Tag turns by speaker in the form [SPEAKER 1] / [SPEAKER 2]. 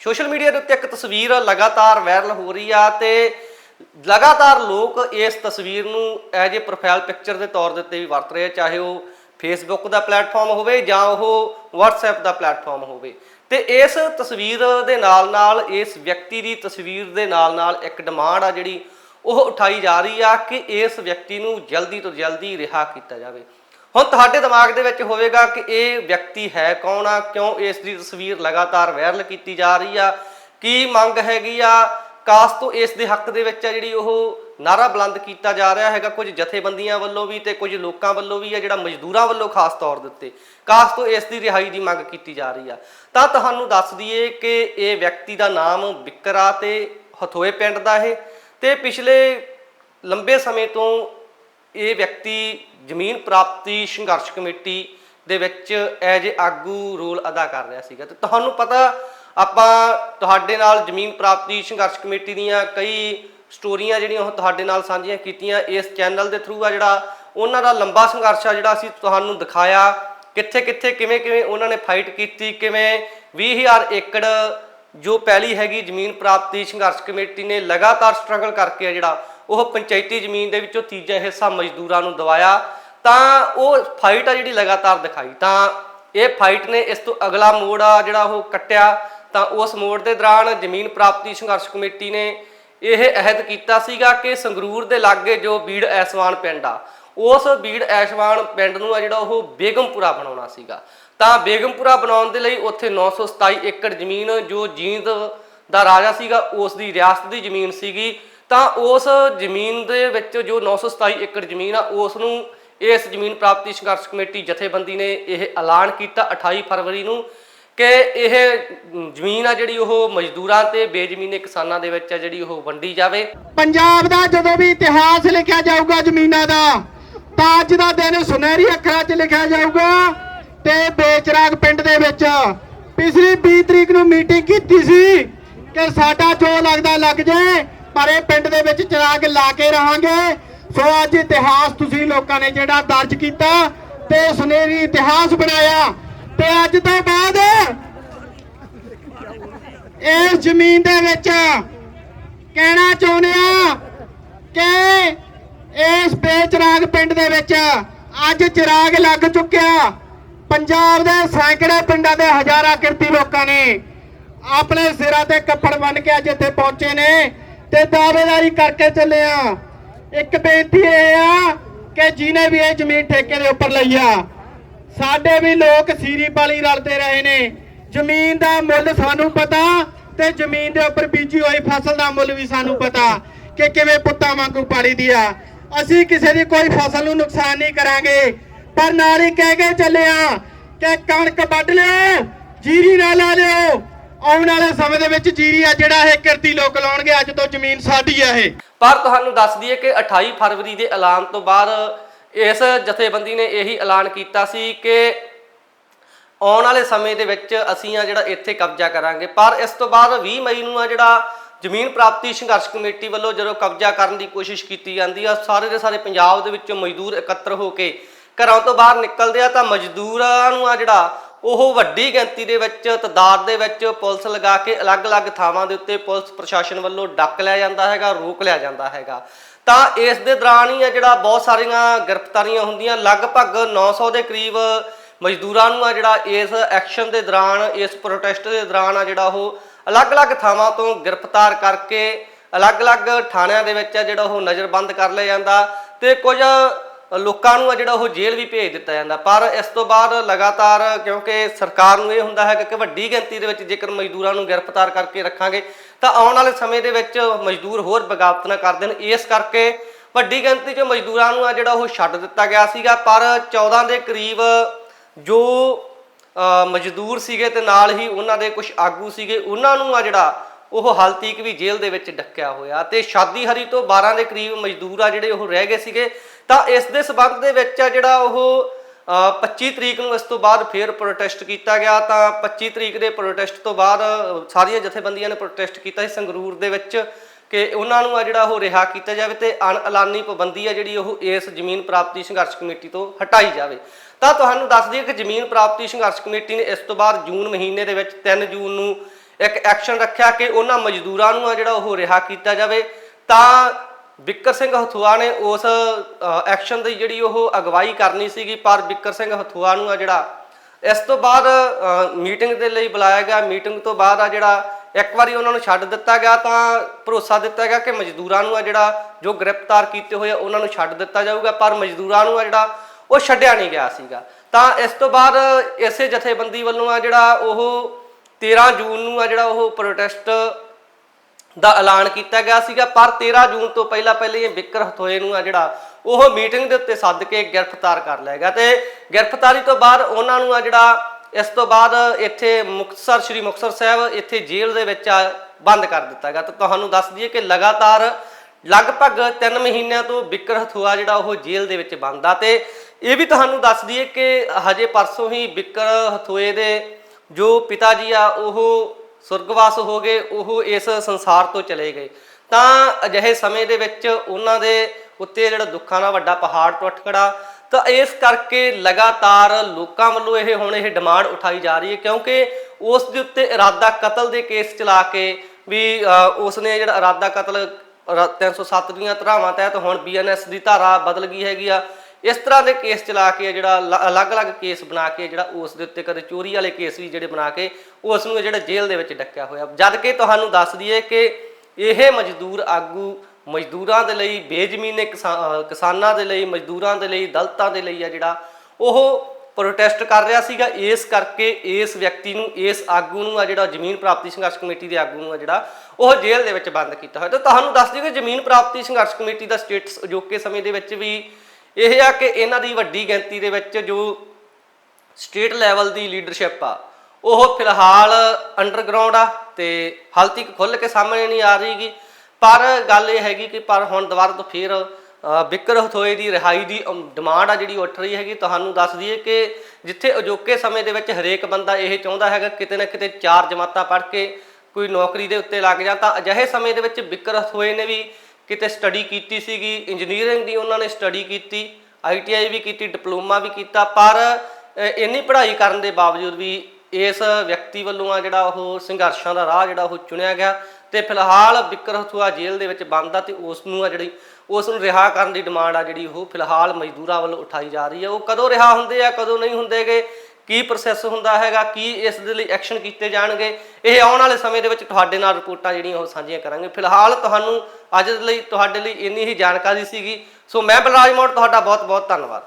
[SPEAKER 1] Social media ਦੇ ਉੱਤੇ ਇੱਕ ਤਸਵੀਰ ਲਗਾਤਾਰ ਵਾਇਰਲ ਹੋ ਰਹੀ ਆ ਤੇ ਲਗਾਤਾਰ ਲੋਕ ਇਸ ਤਸਵੀਰ ਨੂੰ ਐਜ ਏ ਪ੍ਰੋਫਾਈਲ ਪਿਕਚਰ ਦੇ ਤੌਰ ਦੇ ਉੱਤੇ ਵੀ ਵਰਤ ਰਹੇ ਆ, ਚਾਹੇ ਉਹ ਫੇਸਬੁੱਕ ਦਾ ਪਲੇਟਫਾਰਮ ਹੋਵੇ ਜਾਂ ਉਹ WhatsApp ਦਾ ਪਲੇਟਫਾਰਮ ਹੋਵੇ। ਤੇ ਇਸ ਤਸਵੀਰ ਦੇ ਨਾਲ ਨਾਲ ਇਸ ਵਿਅਕਤੀ ਦੀ ਤਸਵੀਰ ਦੇ ਨਾਲ ਨਾਲ ਇੱਕ ਡਿਮਾਂਡ ਆ ਜਿਹੜੀ ਉਹ ਉਠਾਈ ਜਾ ਰਹੀ ਆ ਕਿ ਇਸ ਵਿਅਕਤੀ ਨੂੰ ਜਲਦੀ ਤੋਂ ਜਲਦੀ ਰਿਹਾ ਕੀਤਾ ਜਾਵੇ। ਹੁਣ ਤੁਹਾਡੇ ਦਿਮਾਗ ਦੇ ਵਿੱਚ ਹੋਵੇਗਾ ਕਿ ਇਹ ਵਿਅਕਤੀ ਹੈ ਕੌਣ ਆ, ਕਿਉਂ ਇਸ ਦੀ ਤਸਵੀਰ ਲਗਾਤਾਰ ਵਾਇਰਲ ਕੀਤੀ ਜਾ ਰਹੀ ਆ, ਕੀ ਮੰਗ ਹੈਗੀ ਆ? ਕਾਸ ਤੋਂ ਇਸ ਦੇ ਹੱਕ ਦੇ ਵਿੱਚ ਆ ਜਿਹੜੀ ਉਹ ਨਾਰਾ ਬੁਲੰਦ ਕੀਤਾ ਜਾ ਰਿਹਾ ਹੈਗਾ, ਕੁਝ ਜਥੇਬੰਦੀਆਂ ਵੱਲੋਂ ਵੀ ਤੇ ਕੁਝ ਲੋਕਾਂ ਵੱਲੋਂ ਵੀ ਆ ਜਿਹੜਾ ਮਜ਼ਦੂਰਾਂ ਵੱਲੋਂ ਖਾਸ ਤੌਰ ਦੇ ਉੱਤੇ। ਕਾਸ ਤੋਂ ਇਸ ਦੀ ਰਿਹਾਈ ਦੀ ਮੰਗ ਕੀਤੀ ਜਾ ਰਹੀ ਆ। ਤਾਂ ਤੁਹਾਨੂੰ ਦੱਸ ਦਈਏ ਕਿ ਇਹ ਵਿਅਕਤੀ ਦਾ ਨਾਮ ਬਿਕਰਾ ਤੇ ਹਥੋਏ ਪਿੰਡ ਦਾ ਇਹ ਤੇ ਪਿਛਲੇ ਲੰਬੇ ਸਮੇਂ ਤੋਂ ਇਹ ਵਿਅਕਤੀ ਜ਼ਮੀਨ ਪ੍ਰਾਪਤੀ ਸੰਘਰਸ਼ ਕਮੇਟੀ ਦੇ ਵਿੱਚ ਐਜ ਏ ਆਗੂ ਰੋਲ ਅਦਾ ਕਰ ਰਿਹਾ ਸੀਗਾ। ਤੇ ਤੁਹਾਨੂੰ ਪਤਾ ਆਪਾਂ ਤੁਹਾਡੇ ਨਾਲ ਜ਼ਮੀਨ ਪ੍ਰਾਪਤੀ ਸੰਘਰਸ਼ ਕਮੇਟੀ ਦੀਆਂ ਕਈ ਸਟੋਰੀਆਂ ਜਿਹੜੀਆਂ ਉਹ ਤੁਹਾਡੇ ਨਾਲ ਸਾਂਝੀਆਂ ਕੀਤੀਆਂ। ਇਸ ਚੈਨਲ ਦੇ ਥਰੂ ਆ ਜਿਹੜਾ, ਉਹਨਾਂ ਦਾ ਲੰਬਾ ਸੰਘਰਸ਼ ਆ ਜਿਹੜਾ ਅਸੀਂ ਤੁਹਾਨੂੰ ਦਿਖਾਇਆ। ਕਿੱਥੇ ਕਿੱਥੇ ਕਿਵੇਂ ਕਿਵੇਂ ਉਹਨਾਂ ਨੇ ਫਾਈਟ ਕੀਤੀ, ਕਿਵੇਂ 20000 ਏਕੜ ਜੋ ਪਹਿਲੀ ਹੈਗੀ ਜ਼ਮੀਨ ਪ੍ਰਾਪਤੀ ਸੰਘਰਸ਼ ਕਮੇਟੀ ਨੇ ਲਗਾਤਾਰ ਸਟਰਗਲ ਕਰਕੇ ਆ ਜਿਹੜਾ ਉਹ ਪੰਚਾਇਤੀ ਜ਼ਮੀਨ ਦੇ ਵਿੱਚੋਂ ਤੀਜਾ ਹਿੱਸਾ ਮਜ਼ਦੂਰਾਂ ਨੂੰ ਦਵਾਇਆ, ਤਾਂ ਉਹ ਫਾਈਟ ਆ ਜਿਹੜੀ ਲਗਾਤਾਰ ਦਿਖਾਈ। ਤਾਂ ਇਹ ਫਾਈਟ ਨੇ ਇਸ ਤੋਂ ਅਗਲਾ ਮੋੜ ਆ ਜਿਹੜਾ ਉਹ ਕੱਟਿਆ, ਤਾਂ ਉਸ ਮੋੜ ਦੇ ਦੌਰਾਨ ਜ਼ਮੀਨ ਪ੍ਰਾਪਤੀ ਸੰਘਰਸ਼ ਕਮੇਟੀ ਨੇ ਇਹ ਅਹਿਦ ਕੀਤਾ ਸੀਗਾ ਕਿ ਸੰਗਰੂਰ ਦੇ ਲਾਗੇ ਜੋ ਬੀੜ ਐਸਵਾਨ ਪਿੰਡ ਆ, ਉਸ ਬੀੜ ਐਸਵਾਨ ਪਿੰਡ ਨੂੰ ਆ ਜਿਹੜਾ ਉਹ ਬੇਗਮਪੁਰਾ ਬਣਾਉਣਾ ਸੀਗਾ। ਤਾਂ ਬੇਗਮਪੁਰਾ ਬਣਾਉਣ ਦੇ ਲਈ ਉੱਥੇ 927 ਏਕੜ ਜ਼ਮੀਨ ਜੋ ਜੀਂਦ ਦਾ ਰਾਜਾ ਸੀਗਾ, ਉਸ ਦੀ ਰਿਆਸਤ ਦੀ ਜ਼ਮੀਨ ਸੀਗੀ। ਤਾਂ ਉਸ ਜ਼ਮੀਨ ਦੇ ਵਿੱਚ ਜੋ 927 ਏਕੜ ਜ਼ਮੀਨ ਆ, ਉਸ ਨੂੰ ਇਸ ਜ਼ਮੀਨ ਪ੍ਰਾਪਤੀ ਸੰਘਰਸ਼ ਕਮੇਟੀ ਜਥੇਬੰਦੀ ਨੇ ਇਹ ਐਲਾਨ ਕੀਤਾ 28 ਫਰਵਰੀ ਨੂੰ ਕਿ ਇਹ ਜ਼ਮੀਨ ਆ ਜਿਹੜੀ ਉਹ ਮਜ਼ਦੂਰਾਂ ਤੇ ਬੇਜ਼ਮੀਨੇ ਕਿਸਾਨਾਂ ਦੇ ਵਿੱਚ ਆ ਜਿਹੜੀ ਉਹ ਵੰਡੀ ਜਾਵੇ।
[SPEAKER 2] ਪੰਜਾਬ ਦਾ ਜਦੋਂ ਵੀ ਇਤਿਹਾਸ ਲਿਖਿਆ ਜਾਊਗਾ ਜ਼ਮੀਨਾਂ ਦਾ, ਤਾਂ ਅੱਜ ਦਾ ਦਿਨ ਸੁਨਹਿਰੀ ਅੱਖਰਾਂ 'ਚ ਲਿਖਿਆ ਜਾਊਗਾ ਤੇ ਬੇਚਰਾਗ ਪਿੰਡ ਦੇ ਵਿੱਚ ਪਿਛਲੀ 20 ਤਰੀਕ ਨੂੰ ਮੀਟਿੰਗ ਕੀਤੀ ਸੀ ਕਿ ਸਾਡਾ ਜੋ ਲੱਗਦਾ ਲੱਗ ਜਾਏ ਪਰ ਪਿੰਡ ਦੇ ਵਿੱਚ ਚਿਰਾਗ ਲਾ ਕੇ ਰਹਾਂਗੇ। ਸੋ ਅੱਜ ਇਤਿਹਾਸ ਤੁਸੀਂ ਲੋਕਾਂ ਨੇ ਜਿਹੜਾ ਦਰਜ ਕੀਤਾ ਤੇ ਸੁਨਹਿਰੀ ਇਤਿਹਾਸ ਬਣਾਇਆ। ਤੇ ਅੱਜ ਤੋਂ ਬਾਅਦ ਇਸ ਜ਼ਮੀਨ ਦੇ ਵਿੱਚ ਕਹਿਣਾ ਚਾਹੁੰਦੇ ਆ ਕਿ ਇਸ ਬੇਚਰਾਗ ਪਿੰਡ ਦੇ ਵਿੱਚ ਅੱਜ ਚਿਰਾਗ ਲੱਗ ਚੁੱਕਿਆ। ਪੰਜਾਬ ਦੇ ਸੈਂਕੜੇ ਪਿੰਡਾਂ ਦੇ ਹਜ਼ਾਰਾਂ ਕਿਰਤੀ ਲੋਕਾਂ ਨੇ ਆਪਣੇ ਸਿਰਾਂ ਤੇ ਕੱਪੜ ਬੰਨ ਕੇ ਅੱਜ ਇੱਥੇ ਪਹੁੰਚੇ ਨੇ। ਤੇ ਦਾਅਵੇਦਾਰੀ ਕਰਕੇ ਚੱਲੇ ਆ। ਇੱਕ ਬੇਨਤੀ ਇਹ ਆ ਕਿ ਜਿਹਨੇ ਵੀ ਇਹ ਜ਼ਮੀਨ ਠੇਕੇ ਦੇ ਉੱਪਰ ਲਈ ਆ, ਸਾਡੇ ਵੀ ਲੋਕ ਸੀਰੀ ਪਾਲੀ ਰਲਦੇ ਰਹੇ ਨੇ। ਜ਼ਮੀਨ ਦਾ ਮੁੱਲ ਸਾਨੂੰ ਪਤਾ ਤੇ ਜ਼ਮੀਨ ਦੇ ਉੱਪਰ ਬੀਜੀ ਹੋਈ ਫਸਲ ਦਾ ਮੁੱਲ ਵੀ ਸਾਨੂੰ ਪਤਾ ਕਿ ਕਿਵੇਂ ਪੁੱਤਾਂ ਵਾਂਗੂ ਪਾਲੀ ਦੀ ਆ। ਅਸੀਂ ਕਿਸੇ ਦੀ ਕੋਈ ਫਸਲ ਨੂੰ ਨੁਕਸਾਨ ਨਹੀਂ ਕਰਾਂਗੇ, ਪਰ ਨਾਲ ਹੀ ਕਹਿ ਕੇ ਚੱਲਿਆ ਕਿ ਕਣਕ ਵੱਢ ਲਿਓ, ਜੀਰੀ ਨਾ ਲਾ ਲਿਓ ਆਉਣ ਵਾਲੇ ਸਮੇਂ ਦੇ ਵਿੱਚ ਜੀਰੀ ਆ ਜਿਹੜਾ ਇਹ ਕਿਰਤੀ ਲੋਕ ਲਾਉਣਗੇ, ਅੱਜ ਤੋਂ ਜ਼ਮੀਨ ਸਾਡੀ ਆ ਇਹ।
[SPEAKER 1] ਪਰ ਤੁਹਾਨੂੰ ਦੱਸ ਦਈਏ ਕਿ 28 ਫਰਵਰੀ ਦੇ ਐਲਾਨ ਤੋਂ ਬਾਅਦ ਇਸ ਜਥੇਬੰਦੀ ਨੇ ਇਹੀ ਐਲਾਨ ਕੀਤਾ ਸੀ ਕਿ ਆਉਣ ਵਾਲੇ ਸਮੇਂ ਦੇ ਵਿੱਚ ਅਸੀਂ ਆ ਜਿਹੜਾ ਇੱਥੇ ਕਬਜ਼ਾ ਕਰਾਂਗੇ। ਪਰ ਇਸ ਤੋਂ ਬਾਅਦ 20 ਮਈ ਨੂੰ ਆ ਜਿਹੜਾ ਜ਼ਮੀਨ ਪ੍ਰਾਪਤੀ ਸੰਘਰਸ਼ ਕਮੇਟੀ ਵੱਲੋਂ ਜਦੋਂ ਕਬਜ਼ਾ ਕਰਨ ਦੀ ਕੋਸ਼ਿਸ਼ ਕੀਤੀ ਜਾਂਦੀ ਆ, ਸਾਰੇ ਦੇ ਸਾਰੇ ਪੰਜਾਬ ਦੇ ਵਿੱਚੋਂ ਮਜ਼ਦੂਰ ਇਕੱਤਰ ਹੋ ਕੇ ਘਰਾਂ ਤੋਂ ਬਾਹਰ ਨਿਕਲਦੇ ਆ, ਤਾਂ ਮਜ਼ਦੂਰਾਂ ਨੂੰ ਆ ਜਿਹੜਾ ਉਹ ਵੱਡੀ ਗਿਣਤੀ ਦੇ ਵਿੱਚ, ਤਦਾਦ ਦੇ ਵਿੱਚ ਪੁਲਿਸ ਲਗਾ ਕੇ ਅਲੱਗ-ਅਲੱਗ ਥਾਵਾਂ ਦੇ ਉੱਤੇ ਪੁਲਿਸ ਪ੍ਰਸ਼ਾਸਨ ਵੱਲੋਂ ਡੱਕ ਲਿਆ ਜਾਂਦਾ ਹੈਗਾ, ਰੋਕ ਲਿਆ ਜਾਂਦਾ ਹੈਗਾ। ਤਾਂ ਇਸ ਦੇ ਦੌਰਾਨ ਹੀ ਆ ਜਿਹੜਾ ਬਹੁਤ ਸਾਰੀਆਂ ਗ੍ਰਿਫਤਾਰੀਆਂ ਹੁੰਦੀਆਂ, ਲਗਭਗ 900 ਦੇ ਕਰੀਬ ਮਜ਼ਦੂਰਾਂ ਨੂੰ ਆ ਜਿਹੜਾ ਇਸ ਐਕਸ਼ਨ ਦੇ ਦੌਰਾਨ, ਇਸ ਪ੍ਰੋਟੈਸਟ ਦੇ ਦੌਰਾਨ ਆ ਜਿਹੜਾ ਉਹ ਅਲੱਗ-ਅਲੱਗ ਥਾਵਾਂ ਤੋਂ ਗ੍ਰਿਫਤਾਰ ਕਰਕੇ ਅਲੱਗ-ਅਲੱਗ ਥਾਣਿਆਂ ਦੇ ਵਿੱਚ ਆ ਜਿਹੜਾ ਉਹ ਨਜ਼ਰਬੰਦ ਕਰ ਲਿਆ ਜਾਂਦਾ। ਤੇ ਕੁਝ ਲੋਕਾਂ ਨੂੰ ਆ ਜਿਹੜਾ ਉਹ ਜੇਲ੍ਹ ਵੀ ਭੇਜ ਦਿੱਤਾ ਜਾਂਦਾ। ਪਰ ਇਸ ਤੋਂ ਬਾਅਦ ਲਗਾਤਾਰ ਕਿਉਂਕਿ ਸਰਕਾਰ ਨੂੰ ਇਹ ਹੁੰਦਾ ਹੈ ਕਿ ਵੱਡੀ ਗਿਣਤੀ ਦੇ ਵਿੱਚ ਜੇਕਰ ਮਜ਼ਦੂਰਾਂ ਨੂੰ ਗ੍ਰਿਫਤਾਰ ਕਰਕੇ ਰੱਖਾਂਗੇ, ਤਾਂ ਆਉਣ ਵਾਲੇ ਸਮੇਂ ਦੇ ਵਿੱਚ ਮਜ਼ਦੂਰ ਹੋਰ ਬਗਾਵਤ ਨਾ ਕਰ ਦੇਣ। ਇਸ ਕਰਕੇ ਵੱਡੀ ਗਿਣਤੀ 'ਚ ਮਜ਼ਦੂਰਾਂ ਨੂੰ ਆ ਜਿਹੜਾ ਉਹ ਛੱਡ ਦਿੱਤਾ ਗਿਆ ਸੀਗਾ। ਪਰ 14 ਦੇ ਕਰੀਬ ਜੋ ਮਜ਼ਦੂਰ ਸੀਗੇ ਤੇ ਨਾਲ ਹੀ ਉਹਨਾਂ ਦੇ ਕੁਝ ਆਗੂ ਸੀਗੇ, ਉਹਨਾਂ ਨੂੰ ਆ ਜਿਹੜਾ ਉਹ ਹਾਲ ਤੀਕ ਵੀ ਜੇਲ੍ਹ ਦੇ ਵਿੱਚ ਡੱਕਿਆ ਹੋਇਆ। ਤੇ ਸ਼ਾਦੀ ਹਰੀ ਤੋਂ 12 ਦੇ ਕਰੀਬ ਮਜ਼ਦੂਰ ਆ ਜਿਹੜੇ ਉਹ ਰਹਿ ਗਏ ਸੀਗੇ। ਤਾਂ ਇਸ ਦੇ ਸਬੰਧ ਦੇ ਵਿੱਚ ਆ ਜਿਹੜਾ ਉਹ ਅ, 25 ਤਰੀਕ ਨੂੰ ਇਸ ਤੋਂ ਬਾਅਦ ਫੇਰ ਪ੍ਰੋਟੈਸਟ ਕੀਤਾ ਗਿਆ। ਤਾਂ 25 ਤਰੀਕ ਦੇ ਪ੍ਰੋਟੈਸਟ ਤੋਂ ਬਾਅਦ ਸਾਰੀਆਂ ਜਥੇਬੰਦੀਆਂ ਨੇ ਪ੍ਰੋਟੈਸਟ ਕੀਤਾ ਸੀ ਸੰਗਰੂਰ ਦੇ ਵਿੱਚ ਕਿ ਉਹਨਾਂ ਨੂੰ ਆ ਜਿਹੜਾ ਉਹ ਰਿਹਾ ਕੀਤਾ ਜਾਵੇ ਤੇ ਅਣਐਲਾਨੀ ਪਾਬੰਦੀ ਆ ਜਿਹੜੀ ਉਹ ਇਸ ਜ਼ਮੀਨ ਪ੍ਰਾਪਤੀ ਸੰਘਰਸ਼ ਕਮੇਟੀ ਤੋਂ ਹਟਾਈ ਜਾਵੇ। ਤਾਂ ਤੁਹਾਨੂੰ ਦੱਸ ਦਈਏ ਕਿ ਜ਼ਮੀਨ ਪ੍ਰਾਪਤੀ ਸੰਘਰਸ਼ ਕਮੇਟੀ ਨੇ ਇਸ ਤੋਂ ਬਾਅਦ ਜੂਨ ਮਹੀਨੇ ਦੇ ਵਿੱਚ 3 ਜੂਨ ਨੂੰ ਇੱਕ ਐਕਸ਼ਨ ਰੱਖਿਆ ਕਿ ਉਹਨਾਂ ਮਜ਼ਦੂਰਾਂ ਨੂੰ ਆ ਜਿਹੜਾ ਉਹ ਰਿਹਾ ਕੀਤਾ ਜਾਵੇ। ਤਾਂ ਬਿੱਕਰ ਸਿੰਘ ਹਥੂਆ ਨੇ ਉਸ ਐਕਸ਼ਨ ਦੀ ਜਿਹੜੀ ਉਹ ਅਗਵਾਈ ਕਰਨੀ ਸੀਗੀ, ਪਰ ਬਿੱਕਰ ਸਿੰਘ ਹਥੂਆ ਨੂੰ ਆ ਜਿਹੜਾ ਇਸ ਤੋਂ ਬਾਅਦ ਮੀਟਿੰਗ ਦੇ ਲਈ ਬੁਲਾਇਆ ਗਿਆ। ਮੀਟਿੰਗ ਤੋਂ ਬਾਅਦ ਆ ਜਿਹੜਾ ਇੱਕ ਵਾਰੀ ਉਹਨਾਂ ਨੂੰ ਛੱਡ ਦਿੱਤਾ ਗਿਆ ਤਾਂ ਭਰੋਸਾ ਦਿੱਤਾ ਗਿਆ ਕਿ ਮਜ਼ਦੂਰਾਂ ਨੂੰ ਆ ਜਿਹੜਾ ਜੋ ਗ੍ਰਿਫਤਾਰ ਕੀਤੇ ਹੋਏ ਆ, ਉਹਨਾਂ ਨੂੰ ਛੱਡ ਦਿੱਤਾ ਜਾਊਗਾ, ਪਰ ਮਜ਼ਦੂਰਾਂ ਨੂੰ ਆ ਜਿਹੜਾ ਉਹ ਛੱਡਿਆ ਨਹੀਂ ਗਿਆ ਸੀਗਾ। ਤਾਂ ਇਸ ਤੋਂ ਬਾਅਦ ਇਸੇ ਜਥੇਬੰਦੀ ਵੱਲੋਂ ਆ ਜਿਹੜਾ ਉਹ 13 ਜੂਨ ਨੂੰ ਆ ਜਿਹੜਾ ਉਹ ਪ੍ਰੋਟੈਸਟ ਦਾ ਐਲਾਨ ਕੀਤਾ ਗਿਆ ਸੀਗਾ, ਪਰ 13 ਜੂਨ ਤੋਂ ਪਹਿਲਾਂ ਪਹਿਲੇ ਇਹ ਵਿਕਰ ਹਥੋਏ ਨੂੰ ਆ ਜਿਹੜਾ ਉਹ ਮੀਟਿੰਗ ਦੇ ਉੱਤੇ ਸੱਦ ਕੇ ਗ੍ਰਿਫਤਾਰ ਕਰ ਲਿਆ ਗਿਆ ਤੇ ਗ੍ਰਿਫਤਾਰੀ ਤੋਂ ਬਾਅਦ ਉਹਨਾਂ ਨੂੰ ਆ ਜਿਹੜਾ ਇਸ ਤੋਂ ਬਾਅਦ ਇੱਥੇ ਮੁਕਤਸਰ, ਸ੍ਰੀ ਮੁਕਤਸਰ ਸਾਹਿਬ ਇੱਥੇ ਜੇਲ੍ਹ ਦੇ ਵਿੱਚ ਆ ਬੰਦ ਕਰ ਦਿੱਤਾ ਗਿਆ। ਤੇ ਤੁਹਾਨੂੰ ਦੱਸ ਦਈਏ ਕਿ ਲਗਾਤਾਰ ਲਗਭਗ 3 ਮਹੀਨਿਆਂ ਤੋਂ ਬਿਕਰ ਹਥੋਆ ਜਿਹੜਾ ਉਹ ਜੇਲ੍ਹ ਦੇ ਵਿੱਚ ਬੰਦ ਆ ਤੇ ਇਹ ਵੀ ਤੁਹਾਨੂੰ ਦੱਸ ਦਈਏ ਕਿ ਹਜੇ ਪਰਸੋਂ ਹੀ ਬਿਕਰ ਹਥੋਏ ਦੇ ਜੋ ਪਿਤਾ ਜੀ ਆ, ਉਹ ਸੁਰਗਵਾਸ ਹੋ ਗਏ, ਉਹ ਇਸ ਸੰਸਾਰ ਤੋਂ ਚਲੇ ਗਏ। ਤਾਂ ਅਜਿਹੇ ਸਮੇਂ ਦੇ ਵਿੱਚ ਉਹਨਾਂ ਦੇ ਉੱਤੇ ਜਿਹੜਾ ਦੁੱਖਾਂ ਦਾ ਵੱਡਾ ਪਹਾੜ ਟੁੱਟ ਖੜਾ ਤਾਂ ਇਸ ਕਰਕੇ ਲਗਾਤਾਰ ਲੋਕਾਂ ਵੱਲੋਂ ਇਹ ਹੁਣ ਇਹ ਡਿਮਾਂਡ ਉਠਾਈ ਜਾ ਰਹੀ ਹੈ, ਕਿਉਂਕਿ ਉਸ ਦੇ ਉੱਤੇ ਇਰਾਦਾ ਕਤਲ ਦੇ ਕੇਸ ਚਲਾ ਕੇ ਵੀ ਉਸ ਨੇ ਜਿਹੜਾ ਇਰਾਦਾ ਕਤਲ ਰ- 307 ਦੀਆਂ ਧਾਰਾਵਾਂ ਤਹਿਤ ਹੁਣ ਬੀਐਨਐਸ ਦੀ ਧਾਰਾ ਬਦਲ ਗਈ ਹੈਗੀ ਆ। ਇਸ ਤਰ੍ਹਾਂ ਦੇ ਕੇਸ ਚਲਾ ਕੇ ਜਿਹੜਾ ਲ- ਅਲੱਗ-ਅਲੱਗ ਕੇਸ ਬਣਾ ਕੇ ਜਿਹੜਾ ਉਸ ਦੇ ਉੱਤੇ ਕਦੇ ਚੋਰੀ ਵਾਲੇ ਕੇਸ ਵੀ ਜਿਹੜੇ ਬਣਾ ਕੇ ਉਸ ਨੂੰ ਜਿਹੜਾ ਜੇਲ੍ਹ ਦੇ ਵਿੱਚ ਡੱਕਿਆ ਹੋਇਆ। ਜਦ ਕਿ ਤੁਹਾਨੂੰ ਦੱਸ ਦਈਏ ਕਿ ਇਹ ਮਜ਼ਦੂਰ ਆਗੂ ਮਜ਼ਦੂਰਾਂ ਦੇ ਲਈ, ਬੇਜ਼ਮੀਨੇ ਕਿਸਾਨਾਂ ਦੇ ਲਈ, ਮਜ਼ਦੂਰਾਂ ਦੇ ਲਈ ਦਲਤਾਂ ਦੇ ਲਈ ਆ ਜਿਹੜਾ ਉਹ ਪ੍ਰੋਟੈਸਟ ਕਰ ਰਿਹਾ ਸੀਗਾ। ਇਸ ਕਰਕੇ ਇਸ ਵਿਅਕਤੀ ਨੂੰ, ਇਸ ਆਗੂ ਨੂੰ ਆ ਜਿਹੜਾ ਜ਼ਮੀਨ ਪ੍ਰਾਪਤੀ ਸੰਘਰਸ਼ ਕਮੇਟੀ ਦੇ ਆਗੂ ਨੂੰ ਆ ਜਿਹੜਾ ਉਹ ਜੇਲ੍ਹ ਦੇ ਵਿੱਚ ਬੰਦ ਕੀਤਾ ਹੋਇਆ। ਤਾਂ ਤੁਹਾਨੂੰ ਦੱਸ ਦਈਏ ਕਿ ਜ਼ਮੀਨ ਪ੍ਰਾਪਤੀ ਸੰਘਰਸ਼ ਕਮੇਟੀ ਦਾ ਸਟੇਟਸ ਅਜੋਕੇ ਸਮੇਂ ਦੇ ਵਿੱਚ ਵੀ ਇਹ ਆ ਕਿ ਇਹਨਾਂ ਦੀ ਵੱਡੀ ਗਿਣਤੀ ਦੇ ਵਿੱਚ ਜੋ ਸਟੇਟ ਲੈਵਲ ਦੀ ਲੀਡਰਸ਼ਿਪ ਆ ਉਹ ਫਿਲਹਾਲ ਅੰਡਰਗਰਾਉਂਡ ਆ ਤੇ ਹਾਲ ਤੱਕ ਖੁੱਲ ਕੇ ਸਾਹਮਣੇ ਨਹੀਂ ਆ ਰਹੀਗੀ ਪਰ ਗੱਲ ਇਹ ਹੈਗੀ ਕਿ ਪਰ ਹੁਣ ਦੁਬਾਰਾ ਤੋਂ ਫੇਰ ਅ, ਬਿਕਰ ਹਥੋਏ ਦੀ ਰਿਹਾਈ ਦੀ ਡਿਮਾਂਡ ਆ ਜਿਹੜੀ ਉੱਠ ਰਹੀ ਹੈਗੀ ਤੁਹਾਨੂੰ ਦੱਸ ਦਈਏ ਕਿ ਜਿੱਥੇ ਅਜੋਕੇ ਸਮੇਂ ਦੇ ਵਿੱਚ ਹਰੇਕ ਬੰਦਾ ਇਹ ਚਾਹੁੰਦਾ ਹੈਗਾ ਕਿਤੇ ਨਾ ਕਿਤੇ ਚਾਰ ਜਮਾਤਾਂ ਪੜ੍ਹ ਕੇ ਕੋਈ ਨੌਕਰੀ ਦੇ ਉੱਤੇ ਲੱਗ ਜਾ ਤਾਂ ਅਜਿਹੇ ਸਮੇਂ ਦੇ ਵਿੱਚ ਬਿਕਰ ਹਥੋਏ ਨੇ ਵੀ ਕਿਤੇ ਸਟੱਡੀ ਕੀਤੀ ਸੀਗੀ ਇੰਜੀਨੀਅਰਿੰਗ ਦੀ ਉਹਨਾਂ ਨੇ ਸਟੱਡੀ ਕੀਤੀ ਆਈਟੀਆਈ ਵੀ ਕੀਤੀ ਡਿਪਲੋਮਾ ਵੀ ਕੀਤਾ, ਪਰ ਇੰਨੀ ਪੜ੍ਹਾਈ ਕਰਨ ਦੇ ਬਾਵਜੂਦ ਵੀ ਇਸ ਵਿਅਕਤੀ ਵੱਲੋਂ ਆ ਜਿਹੜਾ ਉਹ ਸੰਘਰਸ਼ਾਂ ਦਾ ਰਾਹ ਜਿਹੜਾ ਉਹ ਚੁਣਿਆ ਗਿਆ ਤੇ ਫਿਲਹਾਲ ਬਿਕਰ ਹਥੂਆ ਜੇਲ੍ਹ ਦੇ ਵਿੱਚ ਬੰਦ ਆ ਤੇ ਉਸ ਨੂੰ ਆ ਜਿਹੜੀ ਉਸ ਨੂੰ ਰਿਹਾ ਕਰਨ ਦੀ ਡਿਮਾਂਡ ਆ ਜਿਹੜੀ ਉਹ ਫਿਲਹਾਲ ਮਜ਼ਦੂਰਾਂ ਵੱਲੋਂ ਉਠਾਈ ਜਾ ਰਹੀ ਹੈ ਉਹ ਕਦੋਂ ਰਿਹਾ ਹੁੰਦੇ ਆ, ਕਦੋਂ ਨਹੀਂ ਹੁੰਦੇਗੇ? ਕੀ ਪ੍ਰੋਸੈਸ ਹੁੰਦਾ ਹੈਗਾ, ਕੀ ਇਸ ਦੇ ਲਈ ਐਕਸ਼ਨ ਕੀਤੇ ਜਾਣਗੇ, ਇਹ ਆਉਣ ਵਾਲੇ ਸਮੇਂ ਦੇ ਵਿੱਚ ਤੁਹਾਡੇ ਨਾਲ ਰਿਪੋਰਟਾਂ ਜਿਹੜੀਆਂ ਉਹ ਸਾਂਝੀਆਂ ਕਰਾਂਗੇ। ਫਿਲਹਾਲ ਤੁਹਾਨੂੰ ਅੱਜ ਦੇ ਲਈ, ਤੁਹਾਡੇ ਲਈ ਇੰਨੀ ਹੀ ਜਾਣਕਾਰੀ ਸੀਗੀ। ਸੋ ਮੈਂ ਬਲਰਾਜ ਮੋੜ, ਤੁਹਾਡਾ ਬਹੁਤ ਬਹੁਤ ਧੰਨਵਾਦ।